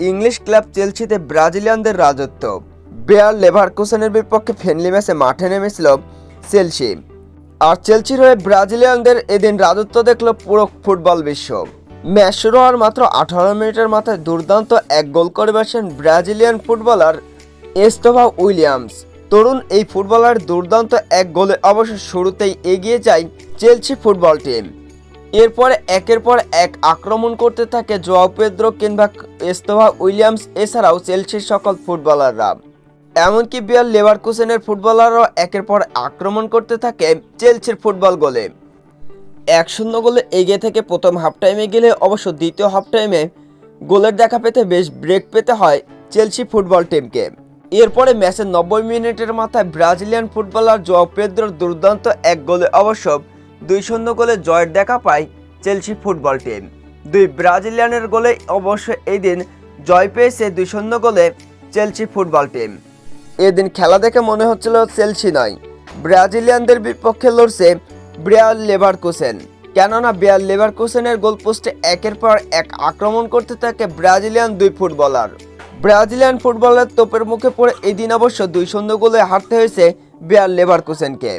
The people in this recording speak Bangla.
ইংলিশ ক্লাব চেলসিতে ব্রাজিলিয়ানদের রাজত্ব। বেয়ার লেভারকুসেনের বিপক্ষে ফ্রেন্ডলি ম্যাচে মাঠে নেমেছিল চেলসি। আর চেলসির হয়ে ব্রাজিলিয়ানদের এদিন রাজত্ব দেখল পুরো ফুটবল বিশ্ব। ম্যাচ শুরু হওয়ার মাত্র আঠারো মিনিটের মাথায় দুর্দান্ত এক গোল করে বসেন ব্রাজিলিয়ান ফুটবলার এস্তোভা উইলিয়ামস। তরুণ এই ফুটবলার দুর্দান্ত এক গোলে অবশ্য শুরুতেই এগিয়ে যায় চেলসি ফুটবল টিম। এরপরে একের পর এক আক্রমণ করতে থাকে জোয়াও পেদ্রো কিংবা এস্তোভা উইলিয়ামস, এছাড়াও চেলসির সকল ফুটবলাররা। এমনকি বিয়ার লেভারকুসেনের ফুটবলাররাও একের পর আক্রমণ করতে থাকে চেলসির ফুটবল গোলে। এক শূন্য গোলে এগিয়ে থেকে প্রথম হাফ টাইমে গেলে অবশ্য দ্বিতীয় হাফ টাইমে গোলের দেখা পেতে বেশ ব্রেক পেতে হয় চেলসি ফুটবল টিমকে। এরপরে ম্যাচের নব্বই মিনিটের মাথায় ব্রাজিলিয়ান ফুটবলার জোয়াও পেদ্রোর দুর্দান্ত এক গোলে অবশ্য দুই শূন্য গোলে জয়ের দেখা পায় চেলসি ফুটবল টিম। দুই ব্রাজিলিয়ানের গোলে অবশ্য এই দিন জয় পেয়েছে দুই শূন্য গোলে চেলসি ফুটবল টিম। এদিন খেলা দেখে মনে হচ্ছিল চেলসি নয়। ব্রাজিলিয়ানদের বিপক্ষে লড়ছে ব্রিয়াল লেভারকুসেন। কেননা ব্রিয়াল লেভারকুসেনের গোলপোস্টে একের পর এক আক্রমণ করতে থাকে ব্রাজিলিয়ান দুই ফুটবলার। ব্রাজিলিয়ান ফুটবলার তোপের মুখে পড়ে এই দিন অবশ্য দুই শূন্য গোলে হারতে হয়েছে বিয়ার লেভারকুসেনকে।